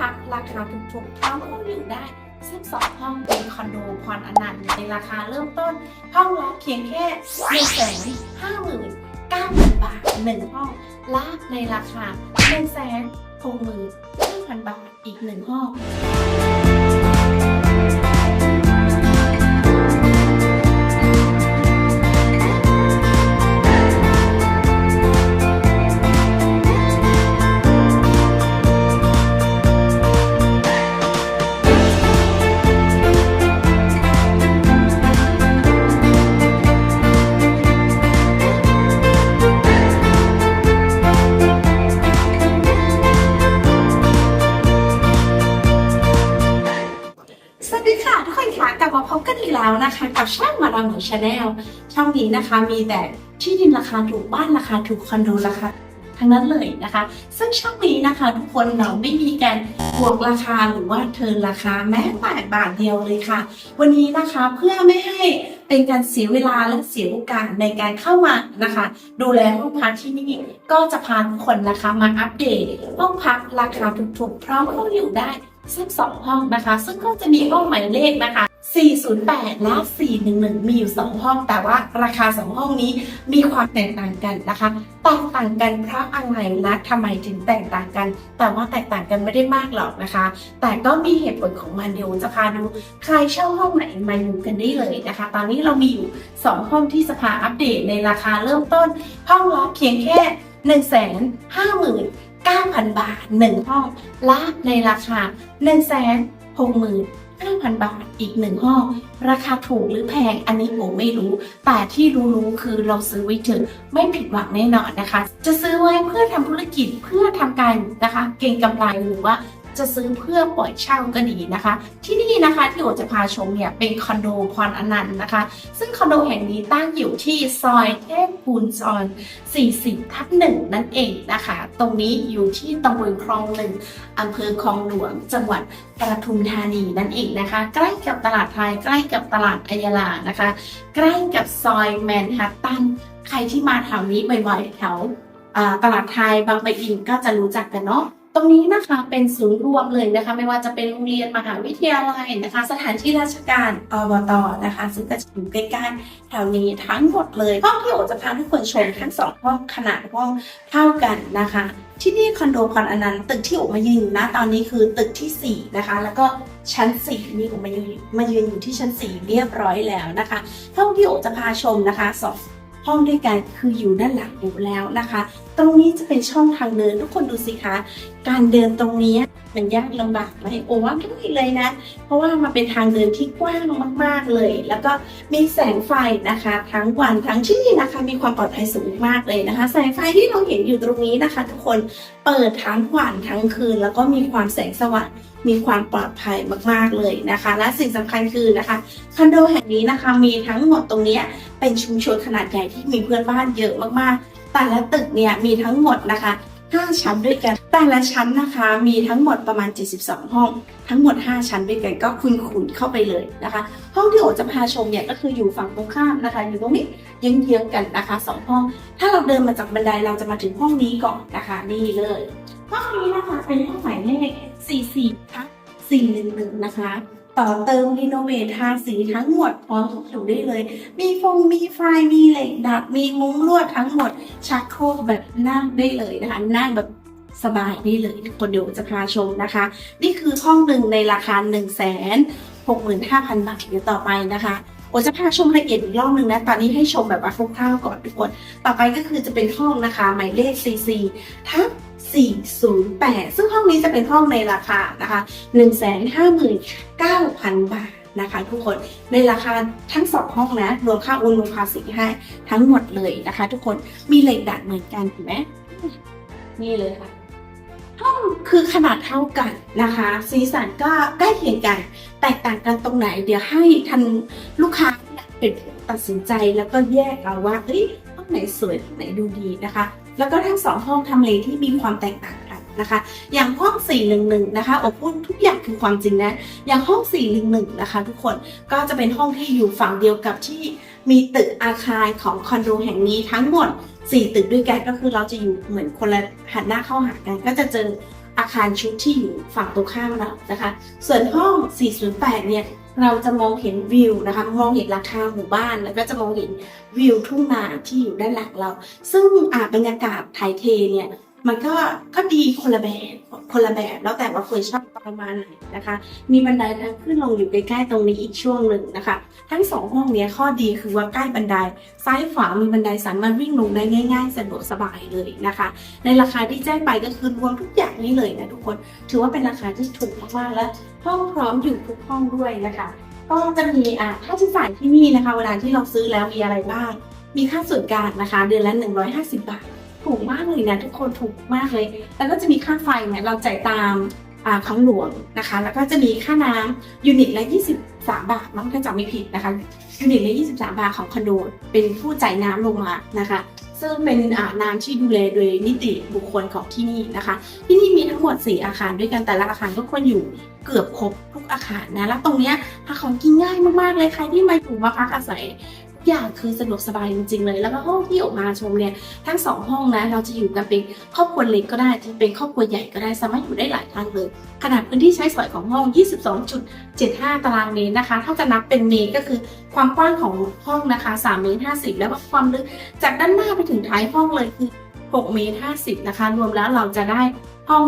พักราคาถูกๆพร้อมห้องอยู่ได้ซึ่งสองห้องเป็นคอนโดพรอนันต์ในราคาเริ่มต้น ห้องละเพียงแค่หนึ่งแสนห้าหมื่นเก้าพันบาทหนึ่งห้องและในราคาหนึ่งแสนหกหมื่นห้าพันบาทอีกหนึ่งห้อง ช่องมาดามหนูชาแนลช่องนี้นะคะ มีแต่ที่ดินราคาถูกบ้านราคาถูกคอนโดราคาทั้งนั้นเลยนะคะ ซึ่งช่องนี้นะคะ ทุกคนเราไม่มีการบวกราคาหรือว่าเทิร์นราคาแม้แต่บาทเดียวเลยค่ะ วันนี้นะคะเพื่อไม่ให้เป็นการเสียเวลาและเสียโอกาสในการเข้ามานะคะ ดูแลห้องพักที่นี่ก็จะพาทุกคนนะคะมาอัปเดตห้องพักราคาถูกๆพร้อมเข้าอยู่ได้ซึ่งสองห้องนะคะ ซึ่งก็จะมีห้องหมายเลขนะคะ 408 และ 411 มีอยู่ 2 ห้อง แต่ว่าราคา 2 ห้องนี้มีความแตกต่างกันนะคะ แตกต่างกันเพราะอะไรและทำไมถึงแตกต่างกัน แต่ว่าแตกต่างกันไม่ได้มากหรอกนะคะ แต่ก็มีเหตุผลของมันเดี๋ยวจะพาดูใครเช่าห้องไหนมาอยู่กันได้เลยนะคะ ตอนนี้เรามีอยู่ 2 ห้องที่จะพาอัปเดตในราคาเริ่มต้น ห้องละเพียงแค่1 5 0 0 0 9,000 บาท 1 ห้องและในราคา 1 6 0 0 0 0 5,000 บาทอีกหนึ่งห้อง ราคาถูกหรือแพงอันนี้ผมไม่รู้ แต่ที่รู้ๆคือเราซื้อไว้เถอะไม่ผิดหวังแน่นอนนะคะ จะซื้อไว้เพื่อทำธุรกิจเพื่อทำการนะคะ เก่งกำไรหรือว่า จะซื้อเพื่อปล่อยเช่าก็ดีนะคะ ที่นี่นะคะที่โอจะพาชมเนี่ยเป็นคอนโดพรอนันต์นะคะ ซึ่งคอนโดแห่งนี้ตั้งอยู่ที่ซอยเทพคูณซอย 40 ทับหนึ่งนั่นเองนะคะ ตรงนี้อยู่ที่ตำบลคลองหนึ่งอำเภอคลองหลวงจังหวัดปทุมธานีนั่นเองนะคะ ใกล้กับตลาดไทยใกล้กับตลาดอัยาลานะคะ ใกล้กับซอยแมนฮัตตันใครที่มาแถวนี้บ่อยๆแถวตลาดไทยบางปะอินก็จะรู้จักกันเนาะ ตรงนี้นะคะเป็นศูนย์รวมเลยนะคะ ไม่ว่าจะเป็นโรงเรียนมหาวิทยาลัยนะคะ สถานที่ราชการอบตนะคะ ซึ่งก็จะอยู่ใกล้ๆแถวนี้ทั้งหมดเลยห้องที่โอจะพาทุกคนชมทั้งสองห้องขนาดห้องเท่ากันนะคะ ที่นี่คอนโดพรอนันต์ตึกที่โอมายืนอยู่นะตอนนี้คือตึกที่ 4 นะคะ แล้วก็ชั้น4นี่โอมายืนมายืนอยู่ที่ชั้น 4 เรียบร้อยแล้วนะคะห้องที่โอจะพาชมนะคะสอง ห้องด้วยกันคืออยู่ด้านหลังโอแล้วนะคะ ตรงนี้จะเป็นช่องทางเดินทุกคนดูสิคะ การเดินตรงนี้ มันยากลำบากไหมโอว่าไม่เลยนะ เพราะว่ามันเป็นทางเดินที่กว้างมาก ๆเลย แล้วก็มีแสงไฟนะคะ ทั้งวันทั้งที่นี่นะคะ มีความปลอดภัยสูงมากเลยนะคะ แสงไฟที่เราเห็นอยู่ตรงนี้นะคะ ทุกคนเปิดทั้งวันทั้งคืน แล้วก็มีความแสงสว่างมีความปลอดภัยมากๆเลยนะคะ และสิ่งสำคัญคือนะคะคอนโดแห่งนี้นะคะ มีทั้งหมดตรงนี้เป็นชุมชนขนาดใหญ่ที่มีเพื่อนบ้านเยอะมากๆ แต่ละตึกเนี่ยมีทั้งหมดนะคะ 5 ชั้นด้วยกัน แต่ละชั้นนะคะมีทั้งหมดประมาณ 72 ห้อง ทั้งหมด 5 ชั้นด้วยกันก็คุณขุนเข้าไปเลยนะคะ ห้องที่โอจะพาชมเนี่ยก็คืออยู่ฝั่งตรงข้ามนะคะ อยู่ตรงนี้เยื้องๆกันนะคะสองห้อง ถ้าเราเดินมาจากบันไดเราจะมาถึงห้องนี้ก่อนนะคะนี่เลยห้องนี้นะคะเป็นห้องหมายเลข44ทับ411นะคะ ต่อเติมรีโนเวททาสีทั้งหมดพร้อมอยู่ได้เลย มีฟงมีไฟมีเหล็กดัดมีมุ้งลวดทั้งหมด ชักโครกแบบนั่งได้เลยนะคะ นั่งแบบสบายได้เลยทุกคนเดี๋ยวจะพาชมนะคะ นี่คือห้องหนึ่งในราคา 1 6 5 0 0 0 บาทเดี๋ยวต่อไปนะคะโอจะพาชมละเอียดอีกรอบหนึ่งนะ ตอนนี้ให้ชมแบบว่าคร่าวๆก่อนทุกคน ต่อไปก็คือจะเป็นห้องนะคะ หมายเลข CC ทับ 408 ซึ่งห้องนี้จะเป็นห้องในราคานะคะ 159,000 บาทนะคะทุกคนในราคาทั้งสองห้องนะรวมค่าโอนรวมภาษีให้ทั้งหมดเลยนะคะ ทุกคนมีเหล็กดัดเหมือนกันเห็นไหมนี่เลยค่ะห้องคือขนาดเท่ากันนะคะ สีสันก็ใกล้เคียงกัน แตกต่างกันตรงไหน เดี๋ยวให้ทันลูกค้าเนี่ยเป็นผู้ตัดสินใจแล้วก็แยกเอาว่าเอ้ยห้องไหนสวยห้องไหนดูดีนะคะ แล้วก็ทั้งสองห้องทำเลที่มีความแตกต่างกันนะคะ อย่างห้อง 411 นะคะอบพูดทุกอย่างคือความจริงนะ อย่างห้อง 411 นะคะ ทุกคนก็จะเป็นห้องที่อยู่ฝั่งเดียวกับที่มีตึกอาคารของคอนโดแห่งนี้ทั้งหมด 4 ตึกด้วยกันก็คือเราจะอยู่เหมือนคนละหันหน้าเข้าหากัน ก็จะเจออาคารชุดที่อยู่ฝั่งตรงข้ามเรานะคะ ส่วนห้อง 408 เนี่ย เราจะมองเห็นวิวนะคะ มองเห็นราคาหมู่บ้านแล้วก็จะมองเห็นวิวทุ่งนาที่อยู่ด้านหลังเรา ซึ่งอาบรรยากาศไทยเทเนี่ย มันก็ก็ดีคนละแบบคนละแบบแล้วแต่ว่าคนชอบประมาณไหนนะคะ มีบันไดทางขึ้นลงอยู่ใกล้ๆตรงนี้อีกช่วงหนึ่งนะคะ ทั้งสองห้องเนี้ยข้อดีคือว่าใกล้บันได ซ้ายขวามีบันไดสามารถวิ่งลงได้ง่าย ๆสะดวกสบายเลยนะคะ ในราคาที่แจ้งไปก็คือรวมทุกอย่างนี้เลยนะทุกคน ถือว่าเป็นราคาที่ถูกมากๆและห้องพร้อมอยู่ทุกห้องด้วยนะคะ ก็จะมีอ่าค่าใช้จ่ายที่นี่นะคะ เวลาที่เราซื้อแล้วมีอะไรบ้าง มีค่าส่วนกลางนะคะ เดือนละ 150 บาท ถูกมากเลยนะทุกคนถูกมากเลย แล้วก็จะมีค่าไฟเนี่ยเราจ่ายตามอ่าของหลวงนะคะ แล้วก็จะมีค่าน้ำยูนิตละ 23 บาทมั้งถ้าจำไม่ผิดนะคะยูนิตละ23 บาทของคอนโดเป็นผู้จ่ายน้ำลงมานะคะ ซึ่งเป็นน้ำที่ดูแลโดยนิติบุคคลของที่นี่นะคะ ที่นี่มีทั้งหมด 4 อาคารด้วยกันแต่ละอาคารก็ควรอยู่เกือบครบทุกอาคารนะแล้วตรงเนี้ยหาของกินง่ายมากๆเลยใครที่มาอยู่มาพักอาศัย อย่างคือสะดวกสบายจริงๆเลย แล้วก็ห้องที่ออกมาชมเนี่ยทั้งสองห้องนะเราจะอยู่กันเป็นครอบครัวเล็กก็ได้จะเป็นครอบครัวใหญ่ก็ได้สามารถอยู่ได้หลายทานเลย ขนาดพื้นที่ใช้สอยของห้อง 22.75 ตารางเมตรนะคะถ้าจะนับเป็นเมตรก็คือความกว้างของห้องนะคะ3เมตร50 แล้วก็ความลึกจากด้านหน้าไปถึงท้ายห้องเลยคือ6เมตร50 นะคะ รวมแล้วเราจะได้ห้อง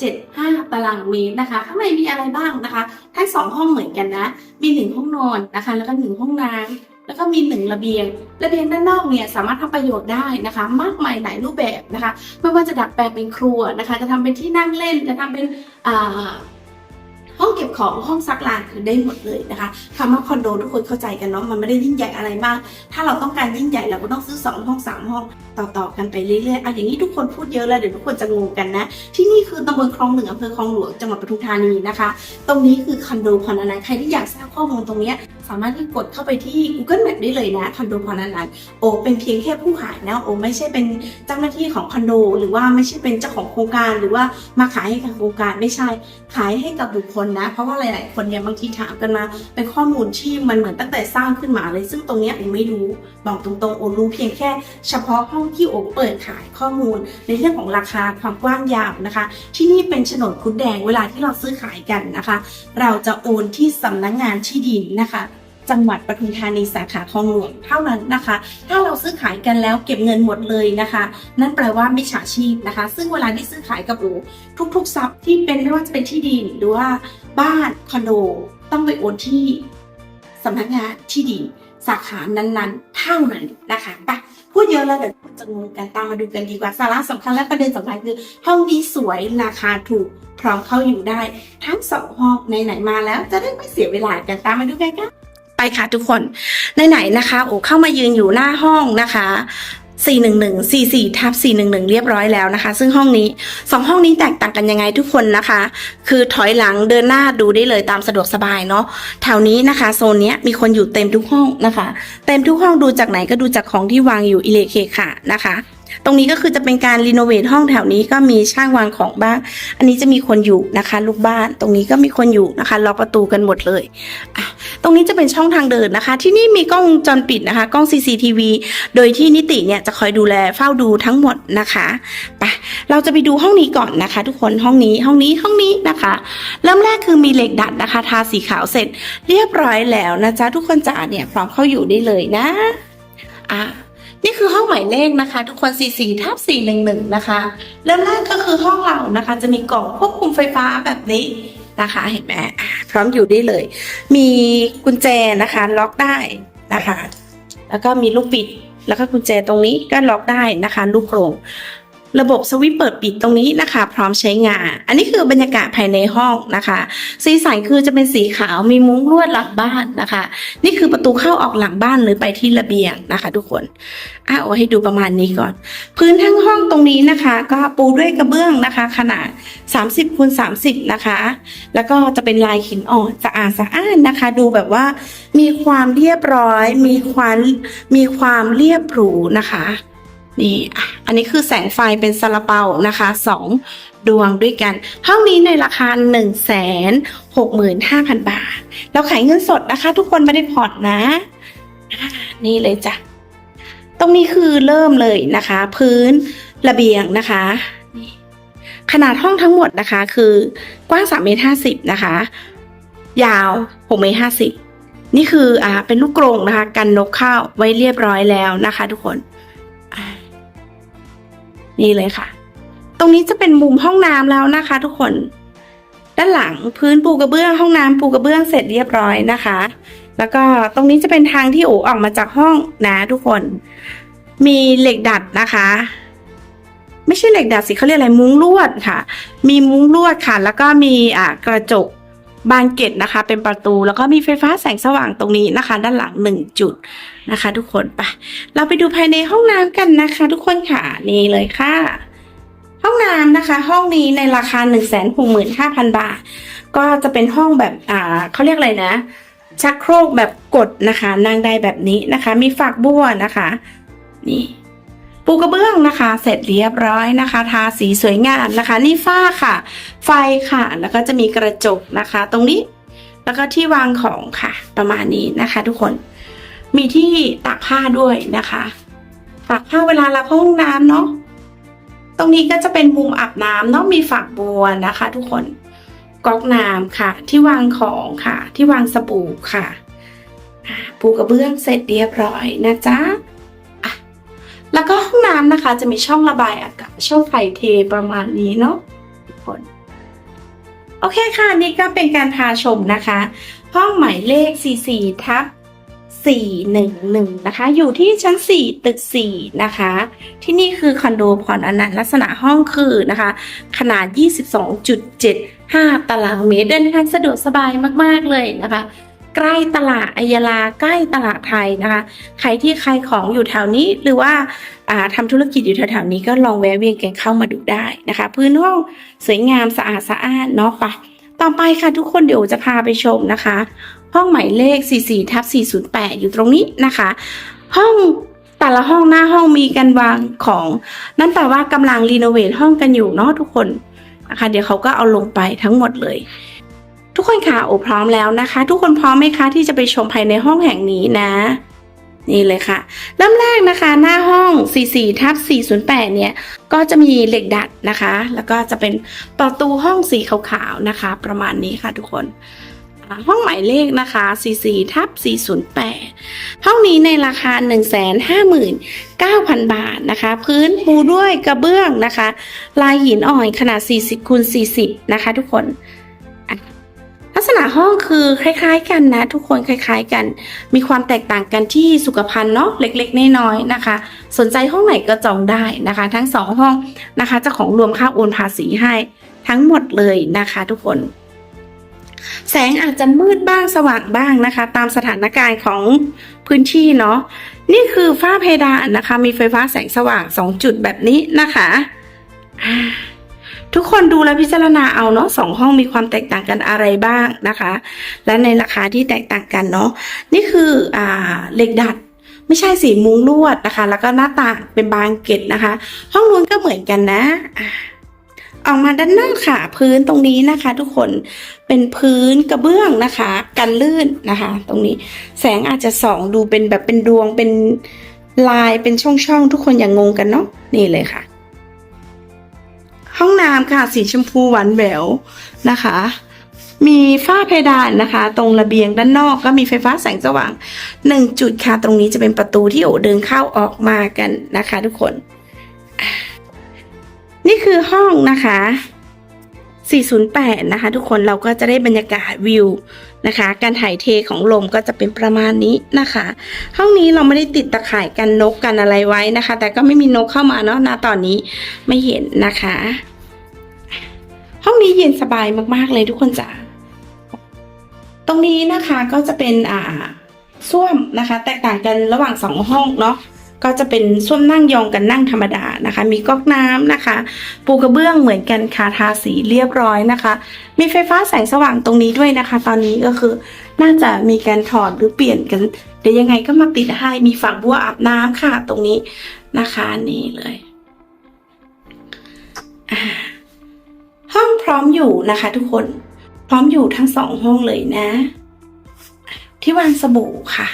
75 ตารางเมตรนะคะ ข้างในมีอะไรบ้างนะคะ ทั้งสองห้องเหมือนกันนะ มีหนึ่งห้องนอนนะคะ แล้วก็หนึ่งห้องน้ำแล้วก็มีหนึ่งระเบียง ระเบียงด้านนอกเนี่ยสามารถทำประโยชน์ได้นะคะ มากมายหลายรูปแบบนะคะ ไม่ว่าจะดัดแปลงเป็นครัวนะคะ จะทำเป็นที่นั่งเล่น จะทำเป็นอ่า ห้องเก็บของห้องซักล้างคือได้หมดเลยนะคะคำว่าคอนโดทุกคนเข้าใจกันเนาะมันไม่ได้ยิ่งใหญ่อะไรมาก ถ้าเราต้องการยิ่งใหญ่เราก็ต้องซื้อสองห้องสามห้องต่อๆกันไปเรื่อยๆอะอย่างนี้ทุกคนพูดเยอะแล้วเดี๋ยวทุกคนจะงงกันนะ ที่นี่คือตำบลคลองหนึ่งอำเภอคลองหลวงจังหวัดปทุมธานีนะคะ ตรงนี้คือคอนโดพรนันท์ใครที่อยากทราบข้อมูลตรงเนี้ย สามารถที่กดเข้าไปที่ Google Map ได้เลยนะคอนโดพรนันท์โอเป็นเพียงแค่ผู้ขายนะโอไม่ใช่เป็นเจ้าหน้าที่ของคอนโด หรือว่าไม่ใช่เป็นเจ้าของโครงการ หรือว่ามาขายให้กับโครงการไม่ใช่ขายให้กับบุคคลนะ เพราะว่าหลาย ๆ คนเนี่ยบางทีถามกันมา เป็นข้อมูลที่มันเหมือนตั้งแต่สร้างขึ้นมาเลย ซึ่งตรงเนี้ยโอไม่รู้บอกตรง ๆ โอรู้เพียงแค่ เฉพาะห้องที่โอเปิดขายข้อมูล ในเรื่องของราคาความกว้างยาวนะคะ ที่นี่เป็นโฉนดคุดแดงเวลาที่เราซื้อขายกันนะคะ เราจะโอนที่สำนักงงานที่ดินนะคะ จังหวัดปทุมธานีสาขาคลองหลวงเท่านั้นนะคะ ถ้าเราซื้อขายกันแล้วเก็บเงินหมดเลยนะคะ นั่นแปลว่ามิจฉาชีพนะคะ ซึ่งเวลาที่ซื้อขายกับโอทุกๆทรัพย์ที่เป็นไม่ว่าจะเป็นที่ดินหรือว่าบ้านคอนโดต้องไปโอนที่สำนักงานที่ดินสาขานั้นๆเท่านั้นนะคะไปพูดเยอะแล้วเดี๋ยวจะงงกันตามมาดูกันดีกว่าสาระสำคัญและประเด็นสำคัญคือ ห้องนี้สวยราคาถูกพร้อมเข้าอยู่ได้ ทั้งสองห้องไหนๆมาแล้วจะได้ไม่เสียเวลากันตามมาดูกันค่ะ ไปค่ะทุกคนไหนๆนะคะโอ้เข้ามายืนอยู่หน้าห้องนะคะ411 44ทับ411 เรียบร้อยแล้วนะคะ ซึ่งห้องนี้สองห้องนี้แตกต่างกันยังไงทุกคนนะคะ คือถอยหลังเดินหน้าดูได้เลยตามสะดวกสบายเนาะแถวนี้นะคะโซนนี้มีคนอยู่เต็มทุกห้องนะคะ เต็มทุกห้องดูจากไหนก็ดูจากของที่วางอยู่อิเลเคค่ะนะคะ ตรงนี้ก็คือจะเป็นการรีโนเวทห้องแถวนี้ก็มีช่างวางของบ้าง อันนี้จะมีคนอยู่นะคะ ลูกบ้าน ตรงนี้ก็มีคนอยู่นะคะล็อกประตูกันหมดเลยอะตรงนี้จะเป็นช่องทางเดินนะคะ ที่นี่มีกล้องวงจรปิดนะคะ กล้อง CCTV โดยที่นิติเนี่ยจะคอยดูแลเฝ้าดูทั้งหมดนะคะไปเราจะไปดูห้องนี้ก่อนนะคะ ทุกคนห้องนี้ห้องนี้ห้องนี้นะคะ เริ่มแรกคือมีเหล็กดัดนะคะ ทาสีขาวเสร็จ เรียบร้อยแล้วนะจ๊ะทุกคนจ๋าเนี่ยพร้อมเข้าอยู่ได้เลยนะอะ นี่คือห้องหมายเลขนะคะ ทุกคน 44ทับ411 นะคะเริ่มแรกก็คือห้องเรานะคะ จะมีกล่องควบคุมไฟฟ้าแบบนี้นะคะ เห็นไหมพร้อมอยู่ได้เลย มีกุญแจนะคะ ล็อกได้นะคะ แล้วก็มีลูกปิด แล้วก็กุญแจตรงนี้ก็ล็อกได้นะคะ ลูกโครง ระบบสวิตช์เปิดปิดตรงนี้นะคะ พร้อมใช้งาน อันนี้คือบรรยากาศภายในห้องนะคะ สีสันคือจะเป็นสีขาวมีมุ้งลวดหลังบ้านนะคะ นี่คือประตูเข้าออกหลังบ้านหรือไปที่ระเบียงนะคะ ทุกคนอะเอาให้ดูประมาณนี้ก่อน พื้นทั้งห้องตรงนี้นะคะ ก็ปูด้วยกระเบื้องนะคะ ขนาด 30คูณ30 นะคะ แล้วก็จะเป็นลายหินอ่อนสะอาดสะอ้านนะคะ ดูแบบว่า มีความเรียบร้อย มีความมีความเรียบหรูนะคะ นี่ อันนี้คือแสงไฟเป็นซาลาเปานะคะสองดวงด้วยกัน ห้องนี้ในราคา 1 6 5 0 0 0 บาท เราขายเงินสดนะคะ ทุกคนไม่ได้ผ่อนนะ นี่เลยจ้ะ ตรงนี้คือเริ่มเลยนะคะ พื้นระเบียงนะคะ ขนาดห้องทั้งหมดนะคะคือกว้าง3เมตร50 นะคะ ยาว6เมตร50 นี่คืออ่าเป็นลูกกรงนะคะ กันนกเข้าไว้เรียบร้อยแล้วนะคะ ทุกคน นี่เลยค่ะ ตรงนี้จะเป็นมุมห้องน้ำแล้วนะคะ ทุกคน ด้านหลังพื้นปูกระเบื้องห้องน้ำปูกระเบื้องเสร็จเรียบร้อยนะคะ แล้วก็ตรงนี้จะเป็นทางที่โอออกมาจากห้องนะทุกคน มีเหล็กดัดนะคะไม่ใช่เหล็กดัดสิเขาเรียกอะไรมุ้งลวดค่ะ มีมุ้งลวดค่ะ แล้วก็มีอ่ากระจก บานเกล็ดนะคะ เป็นประตูแล้วก็มีไฟฟ้าแสงสว่างตรงนี้นะคะ ด้านหลังหนึ่งจุดนะคะ ทุกคนไปเราไปดูภายในห้องน้ำกันนะคะ ทุกคนค่ะนี่เลยค่ะ ห้องน้ำนะคะ ห้องนี้ในราคา 1 6 5 0 0 0 บาท ก็จะเป็นห้องแบบอ่าเขาเรียกอะไรนะ ชักโครกแบบกดนะคะนั่งได้แบบนี้นะคะ มีฝักบัวนะคะ นี่ ปูกระเบื้องนะคะ เสร็จเรียบร้อยนะคะ ทาสีสวยงามนะคะ นี่ฝ้าค่ะ ไฟค่ะ แล้วก็จะมีกระจกนะคะ ตรงนี้ แล้วก็ที่วางของค่ะ ประมาณนี้นะคะ ทุกคน มีที่ตากผ้าด้วยนะคะ ตากผ้าเวลาเราเข้าห้องน้ำเนาะ ตรงนี้ก็จะเป็นมุมอาบน้ำเนาะ มีฝักบัวนะคะ ทุกคน ก๊อกน้ำค่ะ ที่วางของค่ะ ที่วางสบู่ค่ะ ปูกระเบื้องเสร็จเรียบร้อยนะจ๊ะ แล้วก็ห้องน้ำนะคะจะมีช่องระบายอากาศช่องไฟเทประมาณนี้เนาะทุกคนโอเคค่ะนี่ก็เป็นการพาชมนะคะ ห้องหมายเลข 44ทับ411 นะคะ อยู่ที่ชั้น 4 ตึก 4 นะคะ ที่นี่คือคอนโดพรอนันต์ลักษณะห้องคือนะคะ ขนาด 22.75 ตารางเมตรเดินทางสะดวกสบายมาก ๆ เลยนะคะ ใกล้ตลาดอัยาลาใกล้ตลาดไทยนะคะ ใครที่ขายของอยู่แถวนี้หรือว่าอ่าทำธุรกิจอยู่แถวๆนี้ก็ลองแวะเวียนกันเข้ามาดูได้นะคะ พื้นห้องสวยงามสะอาดสะอาดเนาะไปต่อไปค่ะทุกคนเดี๋ยวจะพาไปชมนะคะ ห้องหมายเลข 44ทับ408 อยู่ตรงนี้นะคะ ห้องแต่ละห้องหน้าห้องมีการวางของ นั่นแปลว่ากำลังรีโนเวทห้องกันอยู่เนาะทุกคนนะคะเดี๋ยวเขาก็เอาลงไปทั้งหมดเลย ทุกคนคะโอพร้อมแล้วนะคะ ทุกคนพร้อมไหมคะที่จะไปชมภายในห้องแห่งนี้นะ นี่เลยค่ะ เริ่มแรกนะคะหน้าห้อง 44ทับ408 เนี่ย ก็จะมีเหล็กดัดนะคะ แล้วก็จะเป็นประตูห้องสีขาวๆนะคะ ประมาณนี้ค่ะทุกคนห้องหมายเลขนะคะ 44ทับ408 ห้องนี้ในราคา 159,000 บาทนะคะ พื้นปูด้วยกระเบื้องนะคะ ลายหินอ่อนขนาด 40คูณ40 นะคะทุกคน ลักษณะห้องคือคล้ายๆ กันนะ ทุกคนคล้าย ๆ กัน มีความแตกต่างกันที่สุขภัณฑ์เนาะเล็กๆน้อยๆนะคะ สนใจห้องไหนก็จองได้นะคะ ทั้งสองห้องนะคะเจ้าของรวมค่าโอนภาษีให้ทั้งหมดเลยนะคะทุกคน แสงอาจจะมืดบ้างสว่างบ้างนะคะ ตามสถานการณ์ของพื้นที่เนาะนี่คือฝ้าเพดานนะคะ มีไฟฟ้าแสงสว่าง 2 จุดแบบนี้นะคะ ทุกคนดูและพิจารณาเอาเนาะสองห้องมีความแตกต่างกันอะไรบ้างนะคะ และในราคาที่แตกต่างกันเนาะนี่คืออ่าเหล็กดัดไม่ใช่สีมุ้งลวดนะคะ แล้วก็หน้าต่างเป็นบานเกล็ดนะคะ ห้องนู้นก็เหมือนกันนะอออกมาด้านหน้าค่ะ พื้นตรงนี้นะคะ ทุกคนเป็นพื้นกระเบื้องนะคะ กันลื่นนะคะ ตรงนี้แสงอาจจะส่องดูเป็นแบบเป็นดวงเป็นลายเป็นช่องๆ ทุกคนอย่างงงกันเนาะนี่เลยค่ะ ห้องน้ำค่ะสีชมพูหวานแหววนะคะ มีฝ้าเพดานนะคะ ตรงระเบียงด้านนอกก็มีไฟฟ้าแสงสว่างหนึ่งจุดค่ะ ตรงนี้จะเป็นประตูที่โอเดินเข้าออกมากันนะคะ ทุกคน นี่คือห้องนะคะ 408 นะคะ ทุกคนเราก็จะได้บรรยากาศวิวนะคะ การถ่ายเทของลมก็จะเป็นประมาณนี้นะคะ ห้องนี้เราไม่ได้ติดตะข่ายกันนกกันอะไรไว้นะคะ แต่ก็ไม่มีนกเข้ามาเนาะณตอนนี้ไม่เห็นนะคะ ห้องนี้เย็นสบายมากๆเลยทุกคนจ๋าตรงนี้นะคะก็จะเป็นอ่าส้วมนะคะ แตกต่างกันระหว่างสองห้องเนาะ ก็จะเป็นส้วมนั่งยองกันนั่งธรรมดานะคะ มีก๊อกน้ำนะคะ ปูกระเบื้องเหมือนกันค่ะทาสีเรียบร้อยนะคะ มีไฟฟ้าแสงสว่างตรงนี้ด้วยนะคะ ตอนนี้ก็คือน่าจะมีการถอดหรือเปลี่ยนกันเดี๋ยวยังไงก็มาติดให้มีฝักบัวอาบน้ำค่ะตรงนี้นะคะนี่เลยห้องพร้อมอยู่นะคะ ทุกคนพร้อมอยู่ทั้งสองห้องเลยนะ ที่วางสบู่ค่ะ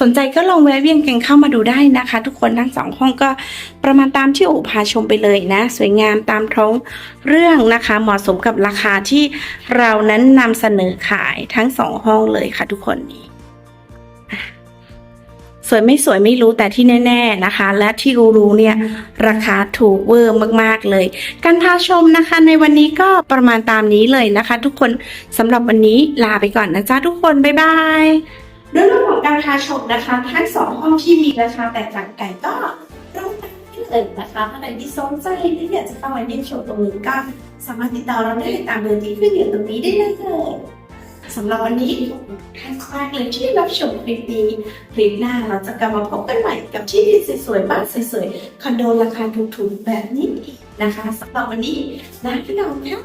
สนใจก็ลองแวะเวียนกันเข้ามาดูได้นะคะ ทุกคนทั้งสองห้องก็ประมาณตามที่โอพาชมไปเลยนะ สวยงามตามท้องเรื่องนะคะ เหมาะสมกับราคาที่เรานั้นนำเสนอขายทั้งสองห้องเลยค่ะ ทุกคนนี้สวยไม่สวยไม่รู้แต่ที่แน่ ๆนะคะ และที่รู้ๆเนี่ยราคาถูกเวอร์มากๆเลย การพาชมนะคะ ในวันนี้ก็ประมาณตามนี้เลยนะคะ ทุกคนสำหรับวันนี้ลาไปก่อนนะจ๊ะทุกคน บ๊ายบาย เรื่องของการพาชมนะคะทั้งสองห้องที่มีราคาแตกต่างกันก็ตรงตามที่เอ่ยนะคะถ้าใครที่สนใจที่อยากจะเข้ามาเยี่ยมชมตรงนี้ก็สามารถติดต่อเราได้ตามเบอร์ที่ขึ้นอยู่ตรงนี้ได้เลยสำหรับวันนี้ขอบคุณท่านมากเลยที่รับชมคลิปนี้คลิปหน้าเราจะกลับมาพบกันใหม่กับที่ดินสวยๆบ้านสวยๆคอนโดราคาถูกๆแบบนี้อีกนะคะสำหรับวันนี้ลาพี่น้องแล้ว